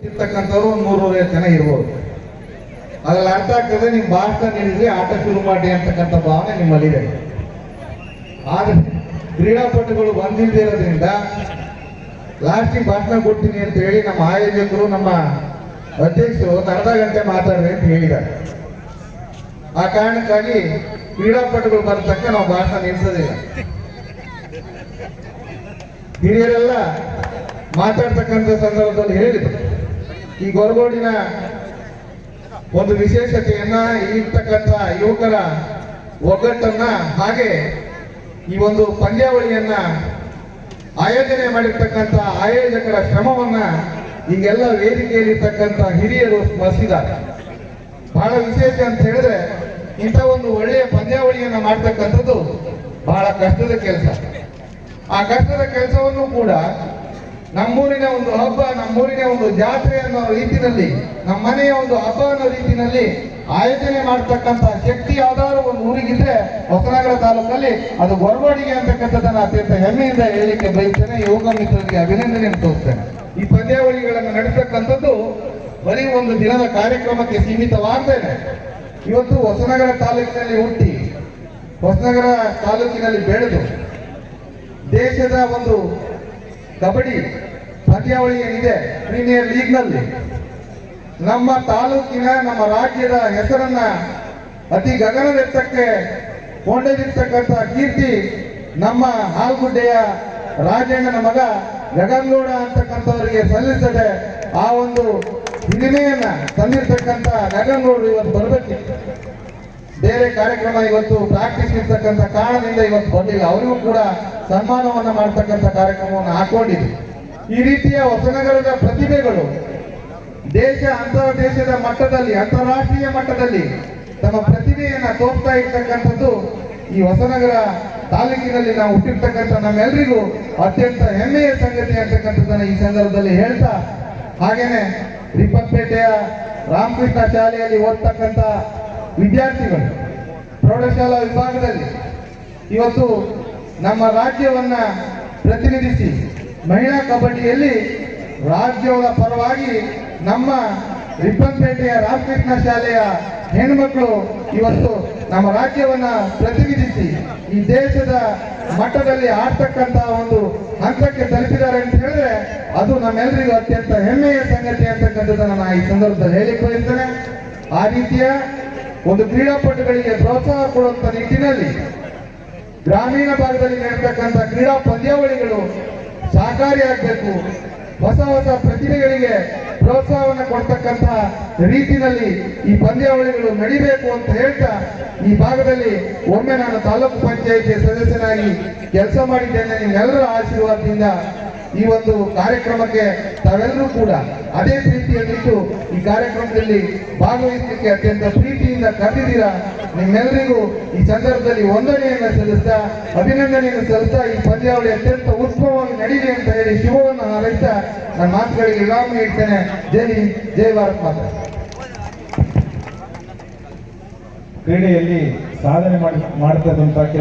ಇರ್ತಕ್ಕಂಥವ್ರು ಒಂದು ನೂರೂರೈವತ್ತು ಜನ ಇರ್ಬೋದು. ಅದ್ರಲ್ಲಿ ಅರ್ಥ ಆಗ್ತದೆ ನಿಮ್ ಭಾಷಣ ನಿಲ್ಲಿಸಿ ಆಟ ಶುರು ಮಾಡಿ ಅಂತಕ್ಕಂಥ ಭಾವನೆ ನಿಮ್ಮಲ್ಲಿದೆ. ಆದ್ರೆ ಕ್ರೀಡಾಪಟುಗಳು ಬಂದಿಲ್ದಿರೋದ್ರಿಂದ ಲಾಸ್ಟಿಗೆ ಭಾಷಣ ಕೊಡ್ತೀನಿ ಅಂತ ಹೇಳಿ ನಮ್ಮ ಆಯೋಜಕರು, ನಮ್ಮ ಅಧ್ಯಕ್ಷರು ಅರ್ಧ ಗಂಟೆ ಮಾತಾಡಿದೆ ಅಂತ ಹೇಳಿದ್ದಾರೆ. ಆ ಕಾರಣಕ್ಕಾಗಿ ಕ್ರೀಡಾಪಟುಗಳು ಬರ್ತಕ್ಕ ನಾವು ಭಾಷಣ ನಿಲ್ಲಿಸೋದಿಲ್ಲ ಹಿರಿಯರೆಲ್ಲ ಮಾತಾಡ್ತಕ್ಕಂಥ ಸಂದರ್ಭದಲ್ಲಿ ಹೇಳಿದ್ರು. ಈ ಗೊರಗೋಡಿನ ಒಂದು ವಿಶೇಷತೆಯನ್ನ ಇರ್ತಕ್ಕಂಥ ಯುವಕರ ಒಗ್ಗಟ್ಟನ್ನ ಹಾಗೆ ಈ ಒಂದು ಪಂದ್ಯಾವಳಿಯನ್ನ ಆಯೋಜನೆ ಮಾಡಿರ್ತಕ್ಕಂಥ ಆಯೋಜಕರ ಶ್ರಮವನ್ನ ಈಗೆಲ್ಲ ವೇದಿಕೆಯಲ್ಲಿರ್ತಕ್ಕಂಥ ಹಿರಿಯರು ಸ್ಮರಿಸಿದ್ದಾರೆ. ಬಹಳ ವಿಶೇಷ ಅಂತ ಹೇಳಿದ್ರೆ ಇಂಥ ಒಂದು ಒಳ್ಳೆಯ ಪಂದ್ಯಾವಳಿಯನ್ನ ಮಾಡ್ತಕ್ಕಂಥದ್ದು ಬಹಳ ಕಷ್ಟದ ಕೆಲಸ. ಆ ಕಷ್ಟದ ಕೆಲಸವನ್ನು ಕೂಡ ನಮ್ಮೂರಿನ ಒಂದು ಹಬ್ಬ, ನಮ್ಮೂರಿನ ಒಂದು ಜಾತ್ರೆ ಅನ್ನೋ ರೀತಿನಲ್ಲಿ ನಮ್ಮ ಮನೆಯ ಒಂದು ಹಬ್ಬ ಅನ್ನೋ ರೀತಿನಲ್ಲಿ ಆಯೋಜನೆ ಮಾಡ್ತಕ್ಕಂಥ ಶಕ್ತಿ ಆಧಾರ ಒಂದು ಊರಿಗಿದ್ರೆ ಹೊಸನಗರ ತಾಲೂಕಲ್ಲಿ ಅದು ಬರವಣಿಗೆ ಅಂತಕ್ಕಂಥದ್ದನ್ನ ಅತ್ಯಂತ ಹೆಮ್ಮೆಯಿಂದ ಹೇಳಲಿಕ್ಕೆ ಬಯಸ್ತೇನೆ. ಯೋಗ ಮಿತ್ರರಿಗೆ ಅಭಿನಂದನೆ ತೋರಿಸ್ತೇನೆ. ಈ ಪಂದ್ಯಾವಳಿಗಳನ್ನು ನಡೆಸ್ತಕ್ಕಂಥದ್ದು ಬರೀ ಒಂದು ದಿನದ ಕಾರ್ಯಕ್ರಮಕ್ಕೆ ಸೀಮಿತವಾಗ್ತೇನೆ ಇವತ್ತು ಹೊಸನಗರ ತಾಲೂಕಿನಲ್ಲಿ ಹುಟ್ಟಿ, ಹೊಸನಗರ ತಾಲೂಕಿನಲ್ಲಿ ಬೆಳೆದು, ದೇಶದ ಒಂದು ಕಬಡ್ಡಿ ಪಂದ್ಯಾವಳಿ ಏನಿದೆ? ಪ್ರೀಮಿಯರ್ ಲೀಗ್ನಲ್ಲಿ ನಮ್ಮ ತಾಲೂಕಿನ, ನಮ್ಮ ರಾಜ್ಯದ ಹೆಸರನ್ನ ಅತಿ ಗಗನದೆತ್ತಕ್ಕೆ ಕೊಂಡೊಯ್ದಿರ್ತಕ್ಕಂಥ ಕೀರ್ತಿ ನಮ್ಮ ಹಾಲ್ಗುಡ್ಡೆಯ ರಾಜಣ್ಣನ ಮಗ ಗಗನ್ಗೌಡ ಅಂತಕ್ಕಂಥವರಿಗೆ ಸಲ್ಲಿಸದೆ ಆ ಒಂದು ಹಿರಿಮೆಯನ್ನ ತಂದಿರ್ತಕ್ಕಂಥ ಗಗನ್ಗೌಡರು ಇವತ್ತು ಬರಬೇಕಿತ್ತು ಬೇರೆ ಕಾರ್ಯಕ್ರಮ ಇವತ್ತು ಪ್ರಾಕ್ಟೀಸ್ ಇರ್ತಕ್ಕಂಥ ಕಾರಣದಿಂದ ಇವತ್ತು ಬಂದಿಲ್ಲ. ಅವರಿಗೂ ಕೂಡ ಸನ್ಮಾನವನ್ನ ಮಾಡ್ತಕ್ಕಂಥ ಕಾರ್ಯಕ್ರಮವನ್ನು ಹಾಕೊಂಡಿದೆ ಈ ರೀತಿಯ ಹೊಸನಗರದ ಪ್ರತಿಭೆಗಳು ದೇಶ ಅಂತರ ದೇಶದ ಮಟ್ಟದಲ್ಲಿ, ಅಂತಾರಾಷ್ಟ್ರೀಯ ಮಟ್ಟದಲ್ಲಿ ತಮ್ಮ ಪ್ರತಿಭೆಯನ್ನ ತೋರ್ತಾ ಇರ್ತಕ್ಕಂಥದ್ದು ಈ ಹೊಸನಗರ ತಾಲೂಕಿನಲ್ಲಿ ನಾವು ಹುಟ್ಟಿರ್ತಕ್ಕಂಥ ನಮ್ಮೆಲ್ಲರಿಗೂ ಅತ್ಯಂತ ಹೆಮ್ಮೆಯ ಸಂಗತಿ ಅಂತಕ್ಕಂಥದ್ದನ್ನು ಈ ಸಂದರ್ಭದಲ್ಲಿ ಹೇಳ್ತಾ, ಹಾಗೇನೆ ರಿಪ್ಪನ್ಪೇಟೆಯ ರಾಮಕೃಷ್ಣ ಶಾಲೆಯಲ್ಲಿ ಓದ್ತಕ್ಕಂಥ ವಿದ್ಯಾರ್ಥಿಗಳು ಪ್ರೌಢಶಾಲಾ ವಿಭಾಗದಲ್ಲಿ ಇವತ್ತು ನಮ್ಮ ರಾಜ್ಯವನ್ನ ಪ್ರತಿನಿಧಿಸಿ ಮಹಿಳಾ ಕಬಡ್ಡಿಯಲ್ಲಿ ರಾಜ್ಯದ ಪರವಾಗಿ ನಮ್ಮ ರಿಪ್ಪನ್ಪೇಟೆಯ ರಾಮಕೃಷ್ಣ ಶಾಲೆಯ ಹೆಣ್ಮಕ್ಳು ಇವತ್ತು ನಮ್ಮ ರಾಜ್ಯವನ್ನ ಪ್ರತಿನಿಧಿಸಿ ಈ ದೇಶದ ಮಟ್ಟದಲ್ಲಿ ಆಡ್ತಕ್ಕಂತಹ ಒಂದು ಹಂತಕ್ಕೆ ತಲುಪಿದ್ದಾರೆ ಅಂತ ಹೇಳಿದ್ರೆ ಅದು ನಮ್ಮೆಲ್ಲರಿಗೂ ಅತ್ಯಂತ ಹೆಮ್ಮೆಯ ಸಂಗತಿ ಅಂತಕ್ಕಂಥದ್ದನ್ನ ನಾನು ಈ ಸಂದರ್ಭದಲ್ಲಿ ಹೇಳಿಕ್ ಬಯಸ್ತೇನೆ ಆ ರೀತಿಯ ಒಂದು ಕ್ರೀಡಾಪಟುಗಳಿಗೆ ಪ್ರೋತ್ಸಾಹ ಕೊಡುವಂತ ನಿಟ್ಟಿನಲ್ಲಿ ಗ್ರಾಮೀಣ ಭಾಗದಲ್ಲಿ ನಡೆತಕ್ಕಂಥ ಕ್ರೀಡಾ ಪಂದ್ಯಾವಳಿಗಳು ಸಹಕಾರಿಯಾಗಬೇಕು ಹೊಸ ಹೊಸ ಪ್ರತಿಭೆಗಳಿಗೆ ಪ್ರೋತ್ಸಾಹವನ್ನು ಕೊಡ್ತಕ್ಕಂಥ ರೀತಿಯಲ್ಲಿ ಈ ಪಂದ್ಯಾವಳಿಗಳು ನಡಿಬೇಕು ಅಂತ ಹೇಳ್ತಾ ಈ ಭಾಗದಲ್ಲಿ ಒಮ್ಮೆ ನಾನು ತಾಲೂಕು ಪಂಚಾಯಿತಿ ಸದಸ್ಯನಾಗಿ ಕೆಲಸ ಮಾಡಿದ್ದೇನೆ. ನಿಮ್ಮೆಲ್ಲರ ಆಶೀರ್ವಾದದಿಂದ ಈ ಒಂದು ಕಾರ್ಯಕ್ರಮಕ್ಕೆ ತಾವೆಲ್ಲರೂ ಕೂಡ ಅದೇ ಪ್ರೀತಿಯಲ್ಲಿಟ್ಟು ಈ ಕಾರ್ಯಕ್ರಮದಲ್ಲಿ ಭಾಗವಹಿಸಲಿಕ್ಕೆ ಅತ್ಯಂತ ಪ್ರೀತಿಯಿಂದ ಕರೆದಿದ್ದೀರಾ ನಿಮ್ಮೆಲ್ಲರಿಗೂ ಈ ಸಂದರ್ಭದಲ್ಲಿ ವಂದನೆಯನ್ನು ಸಲ್ಲಿಸ್ತಾ, ಅಭಿನಂದನೆಯನ್ನು ಸಲ್ಲಿಸ್ತಾ ಈ ಪಂದ್ಯಾವಳಿ ಅತ್ಯಂತ ಉತ್ಸವವಾಗಿ ನಡೀಲಿ ಅಂತ ಹೇಳಿ ಶಿವವನ್ನು ಹಾರೈಸ್ತಾ ನನ್ನ ಮಾತುಗಳಿಗೆ ವಿರಾಮ ನೀಡ್ತೇನೆ ಜೈ ಜೈ ಭಾರತ್ ಮಾತಾ. ಕ್ರೀಡೆಯಲ್ಲಿ ಸಾಧನೆ ಮಾಡಿ ಮಾಡ್ತಕ್ಕಂಥ ಕೆಲವು